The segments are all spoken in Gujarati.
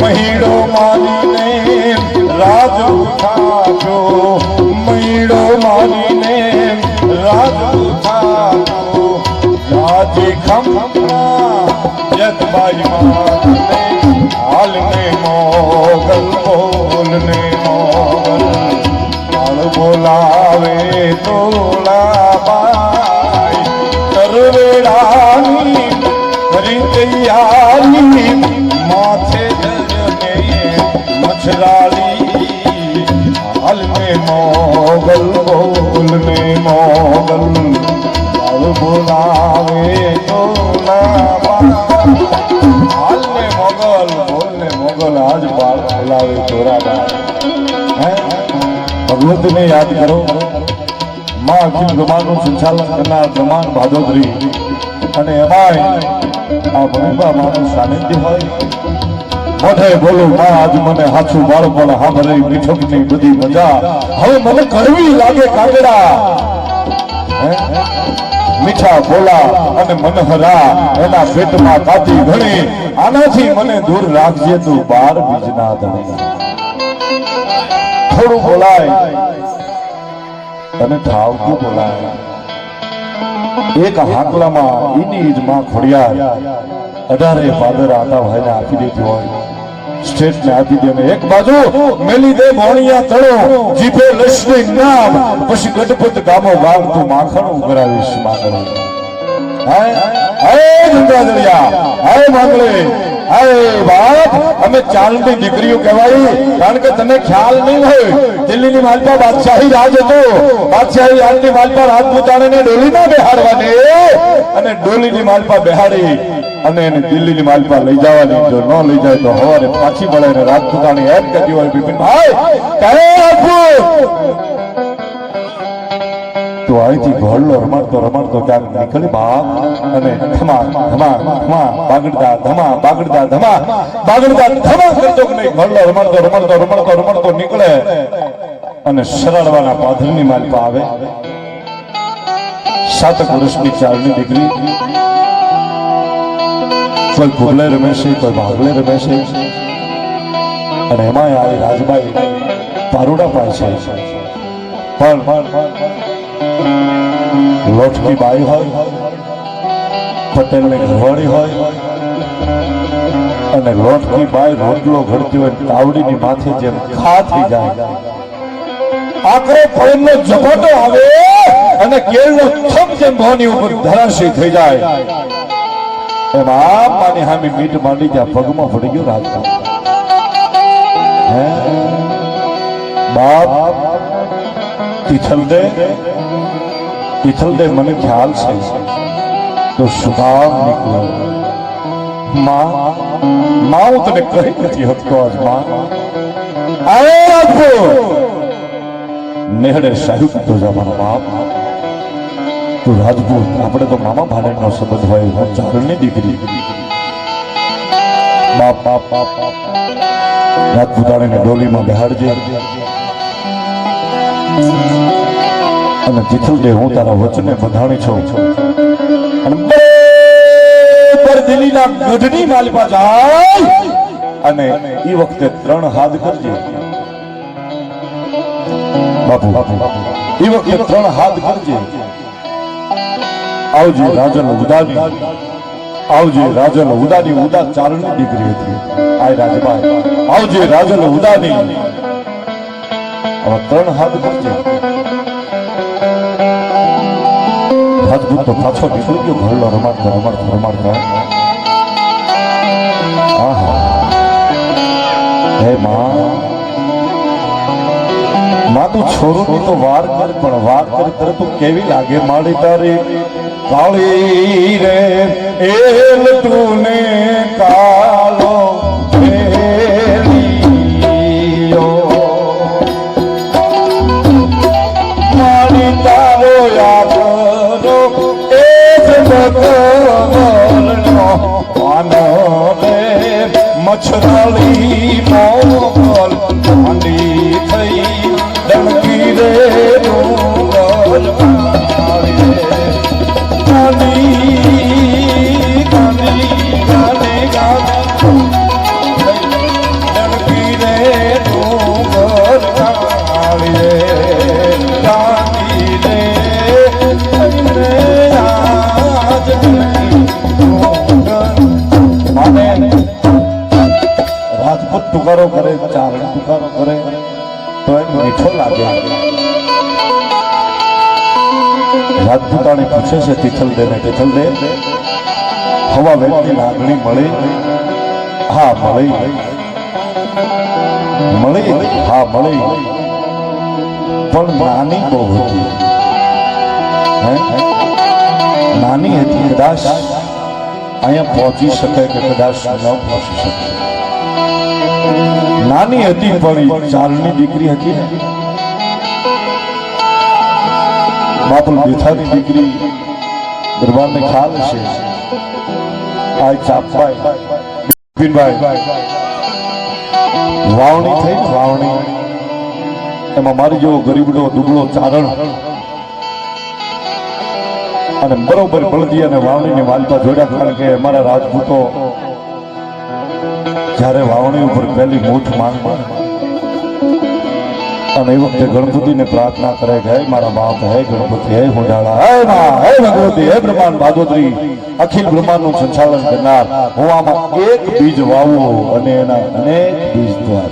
મહીડો મારીને રાજ ઉઠાજો મહીડો મારીને રાજ ઉઠાજો રાજે ખમના યતબાઈ મારને હાલને મોગલ, બોલને મોગલ. બોલાવે તોલા બોલાવે તોલા બાઈ હાલ મે મોગલ બોલ ને મોગલ આજ બાળ બોલાવે તોરા ભગવતીને યાદ કરો. માં અખિલ બ્રહ્માંડનું સંચાલન કરનાર બ્રહ્માંડ ભાદોદરી અને એમાંય આ ભૂમિકા માનું સાનિધ્ય હોય. મોઢે બોલું માં આજ મને હાચું બાળપણ સાંભળે મીઠકની બધી મજા. હવે મને કરવી લાગે કાગડા? મીઠા બોલા અને મનહરા એના પેટમાં કાતી ઘણી. આનાથી મને દૂર રાખજે તું બાર બીજના ધણી. થોડું બોલાય. અને ઠાવતું બોલાય? એક હાકલામાં ઈની ઈજ ખોડિયા અઢારે પાદર આતા ભાઈને આપી દીધું હોય. સ્ટેટ ને આપી દે એક બાજુ મેલી દે મોણિયા તળો, જીભે લક્ષ્મી નામ, પછી ગઢપત ગામો ગામ તું માખણ ઉઘરાવીશ માંગણે. હે? હે ગંગાધરિયા હે માંગલે હે બાપ, અમે ચાલની દીકરીઓ કહેવાય, કારણ કે તને ખ્યાલ નહીં હોય, દિલ્હીની માલપા બાદશાહી રાજ હતો. બાદશાહી રાજની માલપા રાજપૂતાણીને ડોલીમાં બેહાડવાની. અને ડોલીની માલપા બેહાડી અને એને દિલ્હીની માલપા લઈ જવાની. જો ન લઈ જાય તો હવારે પાછી મળે રાજપૂતાણી એમ કહેતી હોય બિપિનભાઈ કહે રાજપૂત તો અહીંથી ઘોડલો રમાડતો રમાડતો ક્યાંક નીકળી બાપ અને ધમા ધમા ધમા બાગડતા ધમા બાગડતા ધમા બાગડતા ધમા કરતો કે નહીં? ઘોડલો રમાડતો રમાડતો રમાડતો રમાડતો નીકળે અને સરળવાના પાધરની માલિકા આવે. સાતક વર્ષની ચારની દીકરી. કોઈ ઘોડલે રમે છે, કોઈ ભાગલે રમે છે. અને એમાં આવી રાજબાઈ પારુડા પાય છે. પણ લોટકી બાઈ હોય, પટેલની ઘરવાળી હોય, અને લોટકી બાઈ રોટલો ઘડતી હોય તાવડીની માથે જેમ ખાતી જાય. આખરે ફળનો ઝપાટો આવે અને કેળનો થપ જેમ ભવાની ઉપર ધરાશી થઈ જાય. એમ આમ માની હામી મીટ માંડી ત્યાં પગમાં પડી ગયો રાજમાં હે? બાપ, તિથલ દે. દે મને ખ્યાલ છે તો સુભાવ નીકળ્યો. માં માં હું તને કહી નથી હતો આજ, માં. આવો આપો. નેહડે સાહેબ તો જવાનો બાપ, તું રાજપૂત. આપણે તો મામા ભાણેજનો સંબંધ હોય ચારણની દીકરી. બાપ બાપ બાપ. રાજપૂતાણીને ડોલીમાં બેહાડજે. અને જીથલદે હું તારા વચને બંધાણી છું. અને એ વખતે ત્રણ હાથ કરજે. બાપુ એ વખતે ત્રણ હાથ કરજે. આવજે રાજન ઉદાની. આવજે રાજન ઉદાની ઉદા ચારણની દીકરી હતી. આય રાજભાઈ, આવજે રાજન ઉદાની. હવે ત્રણ હાથ કરજે. રાજપૂત તો પાછો નીકળી ગયો ઘરલો રમાડતા રમાડતા રમાડતા. આહા. હે માં. માં, તું છોરોની તો વાર કર, પણ વાર કર કર તું કેવી લાગે? માડી તારી કાળી રે એલ તુને કાલો ફેરિયો મારી તારો યાદનો મચ્છરાળી મોગલ રાજપૂતાણી પૂછે છે, તિથલ દે ને તિથલ દે. હવા વેગની લાગણી મળી. હા, મળી. મળી, હા, મળી. પણ નાની બહુ હતી? નાની હતી કદાચ અહીંયા પહોંચી શકે કે કદાચ ન પહોંચી શકે. નાની હતી પણ ઈ ચારની દીકરી હતી. બાપુ બેથાની દીકરી દરબારને ખ્યાલ છે. આ ચાપભાઈ બિપિનભાઈ. વાવણી થઈ વાવણી. એમાં મારી જેવો ગરીબડો, દુબળો ચારણ. અને બરોબર બળદી અને વાવણીની વાલતા જોડ્યા કારણ કે અમારા રાજપૂતો જ્યારે વાવણી ઉપર પહેલી મૂઠ માંગવા અને એ વખતે ગણપતિને પ્રાર્થના કરે કે, હે મારા બાપ, હે ગણપતિ, હે હોડાળા, હે માં, હે ભગવતી, હે બ્રહ્માંડ બાદોદરી અખિલ બ્રહ્માંડનું સંચાલન કરનાર, હું આમાં એક બીજ વાવું અને એના અનેક બીજ દ્વાર.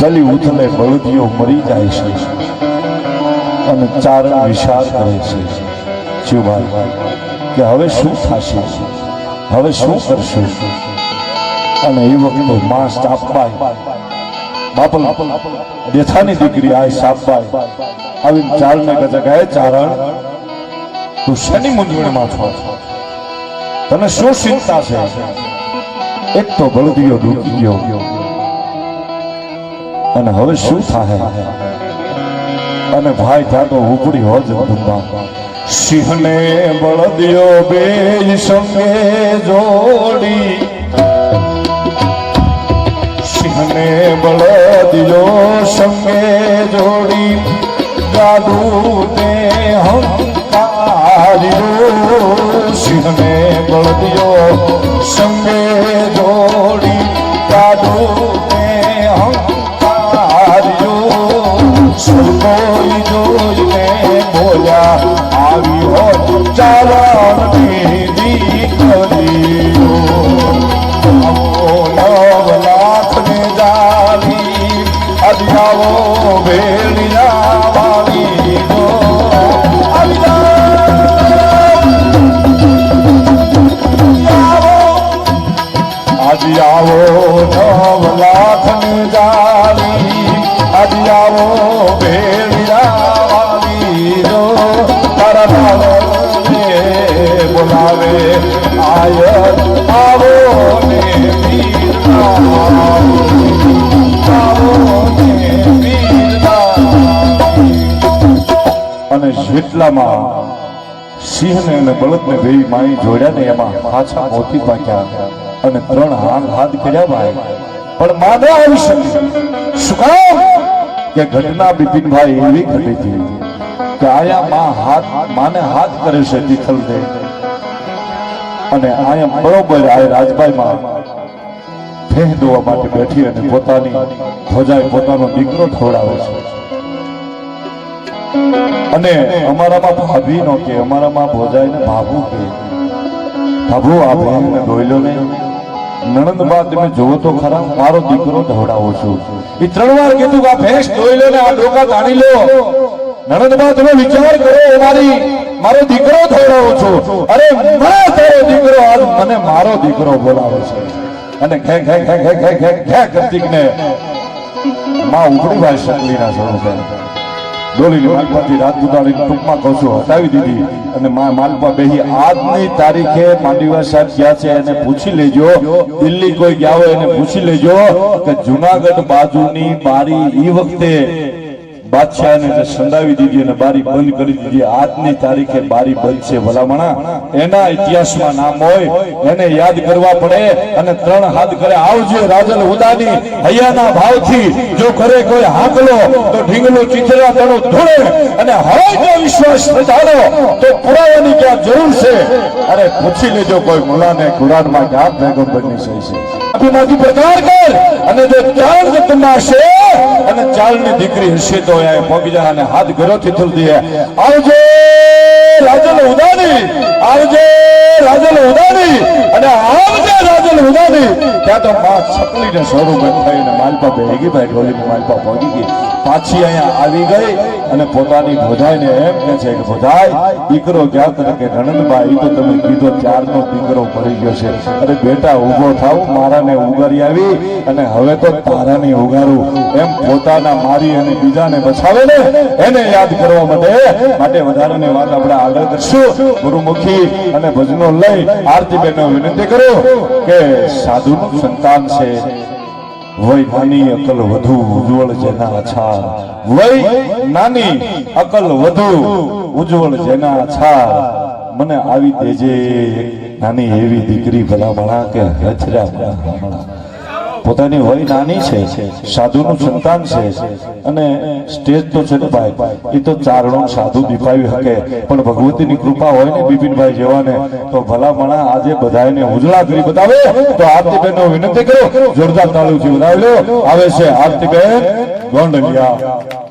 જલી ઉથલે બળદીઓ મરી જાય છે અને ચારણ વિશાળ કરે છે. શિવભાઈ કે હવે શું થશે? હવે શું કરશું? અને એ વખતે માં સાપબાઈ બાપલ દેથાની દીકરી આય સાપબાઈ આવી ચારને ગજગાય ચારણ, તું શેની મૂંઝવણમાં છો? તને શું ચિંતા છે? એક તો બળદીઓ ડૂબી ગયો. અને હવે શું થાય અને ભાઈ જાતો ઉપડી હોજ ધંધા સિંહને બળદિયો બે સંગે જોડી. સિંહને બળદિયો સંગે જોડી ગાડુને હંકાર્યો સિંહને બળદિયો સંગે આવી નવ લાખ ને જાવી, આજ આવો ભેળિયા વાવી ગો તારા ભાવને બોલાવે આય આવો ને અને શ્વેતલામાં સિંહને અને બળદને બે માઈ જોડ્યા ને એમાં પાછા મોતી પાક્યા અને ત્રણ હાથ હાથ કર્યા ભાઈ. પણ માને આવી શકે. શું કે ઘટના બિપિનભાઈ એવી ઘટી હતી કે આયા માં હાથ, માને હાથ કરે છે તિથલ દે. અને આયા બરોબર આ રાજભાઈ માં ફેહ દોવા માટે બેઠી અને પોતાની ધ્વજાએ પોતાનો દીકરો ખવડાવે છે. અને અમારામાં ભાભી નો કે અમારામાં ભોજાઈ ને ભાભુ કે. ભાભુ, આ બહેન ને ડોયલો ને નણંદ બા તમે જોવો તો ખરા, મારો દીકરો ધવડાવો છું. એ ત્રણ વાર કીધું આ ભેંસ ડોયલો ને આ ડોકા તાણી લો. નણંદ બા તમે વિચાર કરો અમારી મારો દીકરો ધવડાવો છું. અરે મને તારો દીકરો આજ મને મારો દીકરો બોલાવે છે. અને ઘે ઘે ઘે ઘે ઘે ઘે ઘે કરતીક ને માં ઉઘડી ભાઈ શકલીના સ્વરૂપે ડોલીની માલપાથી રાજપૂતાણી ટૂંકમાં કહું છું, હટાવી દીધી. અને માલપા બેહી આજની તારીખે માંડીવા સાહેબ ગયા છે એને પૂછી લેજો, દિલ્હી કોઈ ગયા હોય એને પૂછી લેજો કે જુનાગઢ બાજુની બારી એ વખતે બાદશાહને જે સંડાવી દીધી અને બારી બંધ કરી દીધી, આજની તારીખે બારી બંધ છે ભલામણા. એના ઇતિહાસમાં નામ હોય, એને યાદ કરવા પડે અને ત્રણ હાથ કરે, આવજે રાજલ ઉદાની હૈયાના ભાવથી. જો કરે કોઈ હાકલો, તો ઢીંગલો ચીથરા તણો ધૂળે. અને હવે વિશ્વાસ બતાડો તો પુરાવાની ક્યાં જરૂર છે? અરે પૂછી લેજો કોઈ મુલાને કુરાનમાં ક્યાં પેગમ્બરની સહી છે. આપીમાંથી પ્રકાર કર. અને જો ચાલ જતમાં છે અને ચાલની દીકરી હશે તો એ પગજા અને હાથ ઘરોથી થલતી આવજે રાજલ ઉદાની, આવજે રાજલ ઉદાની, અને આવજે રાજલ વધારી ત્યાં તો માં છકલીને સ્વરૂપે થઈને માલપા ભેગી ભાઈ ઢોલીને માલપા પહોંચી ગઈ. પાછી અહીંયા આવી ગઈ અને પોતાની ભોજાઈને એમ કે છે કે ભોજાઈ દીકરો ગયા તને કે રણનભાઈ તો તમે કીધો ત્યારનો દીકરો મરી ગયો છે. અરે બેટા, ઊભો થાવ, મારાને ઉગારી આવી અને હવે તો તારાને ઉગારું. એમ પોતાના મારી અને બીજાને બચાવે ને, એને યાદ કરવા માટે માટે વધારાની વાત આપણે આગળ કરશું. ગુરુમુખી અને ભજનો લઈ આરતી બેનો વિનંતી કરો કે સાધુનું સંતાન છે. વય નાની અકલ વધુ ઉજ્જવળ જેના અછાર વય નાની અકલ વધુ ઉજ્જવળ જેના અછાર મને આવી દેજે નાની એવી દીકરી ભલા ભણા કે હજરા ભલા. પોતાની વય નાની છે સાધુનું સંતાન છે. અને સ્ટેજ તો છે ને ભાઈ એ તો ચારણો સાધુ દીપાવી શકે. પણ ભગવતીની કૃપા હોય ને બિપિનભાઈ જેવાને તો ભલા મણા આજે બધાને ઉજળા કરી બતાવે. તો આરતીબેન વિનંતી કરો જોરદાર તાળીઓથી વધાવી લો. આવે છે આરતીબેન ગોંડલિયા.